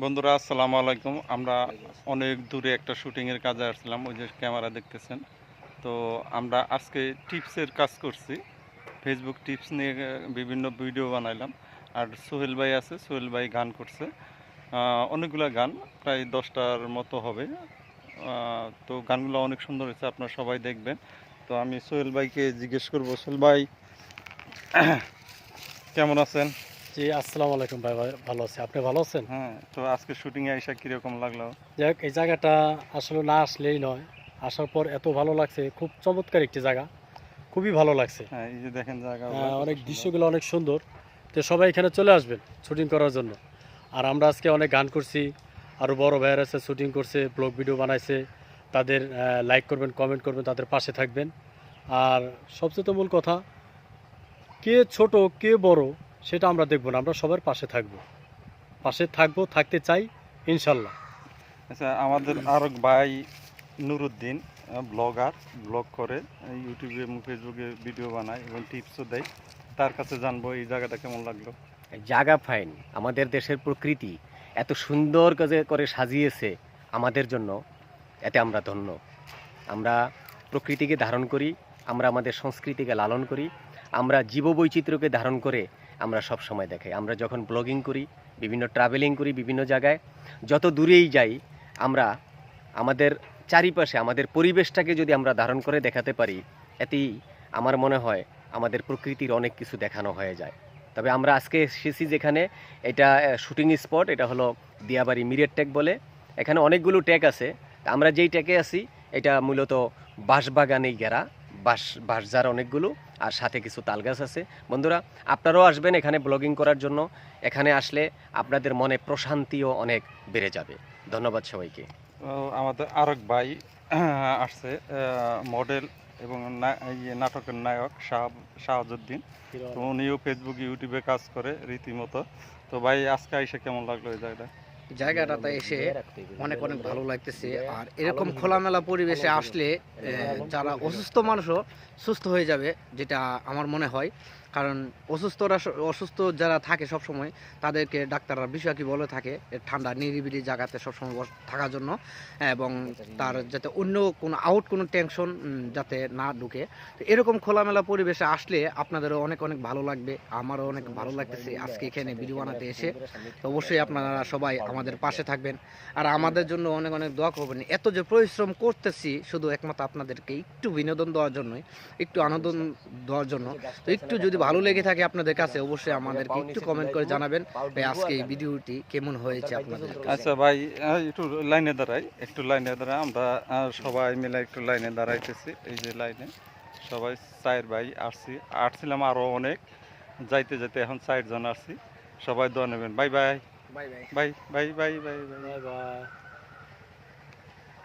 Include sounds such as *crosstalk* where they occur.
বন্ধুরা, আসসালামু আলাইকুম। আমরা অনেক দূরে একটা শুটিংয়ের কাজে আসছিলাম, ওই যে ক্যামেরা দেখতেছেন। তো আমরা আজকে টিপসের কাজ করছি। ফেসবুক টিপস নিয়ে বিভিন্ন ভিডিও বানাইলাম। আর সোহেল ভাই আছে, সোহেল ভাই গান করছে। অনেকগুলো গান, প্রায় দশটার মতো হবে। তো গানগুলো অনেক সুন্দর হয়েছে, আপনারা সবাই দেখবেন। তো আমি সোহেল ভাইকে জিজ্ঞেস করব, সোহেল ভাই, *clears throat* কেমন আছেন? জি আসসালামু আলাইকুম ভাই ভালো আছি। আপনি ভালো আছেন? হ্যাঁ তো আজকে শুটিংয়ে আইসা কীরকম লাগল? যাক এই জায়গাটা আসলে না আসলেই নয়। আসার পর এত ভালো লাগছে খুব চমৎকার একটি জায়গা। খুবই ভালো লাগছে। হ্যাঁ এই যে দেখেন জায়গা অনেক দৃশ্যগুলো অনেক সুন্দর। তো সবাই এখানে চলে আসবেন শুটিং করার জন্য। আর আমরা আজকে অনেক গান করছি আরও বড় ভাইয়ার আছে শুটিং করছে ব্লগ ভিডিও বানাইছে। তাদের লাইক করবেন কমেন্ট করবেন তাদের পাশে থাকবেন। আর সবচেয়ে তো মূল কথা কে ছোট কে বড় সেটা আমরা দেখব না আমরা সবার পাশে থাকব। পাশে থাকব থাকতে চাই ইনশাল্লাহ আচ্ছা আমাদের আরেক ভাই নুরুদ্দিন ব্লগার ব্লগ করে ইউটিউবে ফেসবুকে ভিডিও বানায় এবং টিপসও দেয়। তার কাছে জানব এই জায়গাটা কেমন লাগল। জায়গা ফাইন আমাদের দেশের প্রকৃতি এত সুন্দর কাজে করে সাজিয়েছে আমাদের জন্য এতে আমরা ধন্য। আমরা প্রকৃতিকে ধারণ করি আমরা আমাদের সংস্কৃতিকে লালন করি আমরা জীববৈচিত্র্যকে ধারণ করে আমরা সব সময় দেখাই। আমরা যখন ব্লগিং করি, বিভিন্ন ট্রাভেলিং করি বিভিন্ন জায়গায়, যত দূরেই যাই, আমরা আমাদের চারিপাশে, আমাদের পরিবেশটাকে যদি আমরা ধারণ করে দেখাতে পারি, এতেই আমার মনে হয় আমাদের প্রকৃতির অনেক কিছু দেখানো হয়ে যায়। তবে আমরা আজকে এসেছি যেখানে, এটা শুটিং স্পট এটা হলো দিয়াবাড়ি মিরের ট্যাগ বলে। এখানে অনেকগুলো ট্যাগ আছে। আমরা যেই ট্যাগে আছি, এটা মূলত বাঁশবাগানেই ঘেরা বাঁশ বাঁশঝাড় অনেকগুলো আর সাথে কিছু তালগাছ আছে। বন্ধুরা আপনারাও আসবেন এখানে ব্লগিং করার জন্য। এখানে আসলে আপনাদের মনে প্রশান্তিও অনেক বেড়ে যাবে। ধন্যবাদ সবাইকে। তো আমাদের আরেক ভাই *clears throat* আসছে মডেল এবং না- ইয়ে নাটকের নায়ক শাহ শাহাজুদ্দিন। তো উনিও ফেসবুক ইউটিউবে কাজ করে রীতিমতো। তো ভাই আজকে আইসা কেমন লাগল এই জায়গাটা? জায়গাটাতে এসে অনেক অনেক ভালো লাগতেছে। আর এরকম খোলামেলা পরিবেশে আসলে আহ, যারা অসুস্থ মানুষও সুস্থ হয়ে যাবে যেটা আমার মনে হয়। কারণ অসুস্থরা অসুস্থ যারা থাকে সব সময় তাদেরকে ডাক্তাররা কি বলে থাকে ঠান্ডা নিরিবিলি জায়গাতে সবসময় বস- থাকার জন্য, এবং তার যাতে অন্য কোনো আউট কোনো টেনশন যাতে না ঢুকে। তো এরকম খোলামেলা পরিবেশে আসলে আপনাদেরও অনেক অনেক ভালো লাগবে, আমারও অনেক ভালো লাগতেছে আজকে এখানে ভিডিও বানাতে এসে। তো অবশ্যই আপনারা সবাই আমাদের পাশে থাকবেন। আর আমাদের জন্য অনেক অনেক দোয়া করবেন। এত যে পরিশ্রম করতেছি, শুধু একমাত্র আপনাদেরকে একটু বিনোদন দেওয়ার জন্যই, একটু আনন্দ দেওয়ার জন্য। তো একটু যদি ভালো লেগে থাকে আপনাদের কাছে অবশ্যই আমাদেরকে একটু কমেন্ট করে জানাবেন ভাই আজকে এই ভিডিওটি কেমন হয়েছে আপনাদের কাছে? আচ্ছা ভাই একটু লাইনে দাঁড়াই একটু লাইনে দাঁড়াই আমরা সবাই মিলে একটু লাইনে দাঁড়াইতেছি এই যে লাইনে। সবাই চায়ের ভাই আসছি আসছিলাম আরও অনেক যাইতে যাইতে এখন চারজন আসছি। সবাই দোয়া নেবেন। Bye bye. Bye bye bye bye bye. Bye bye.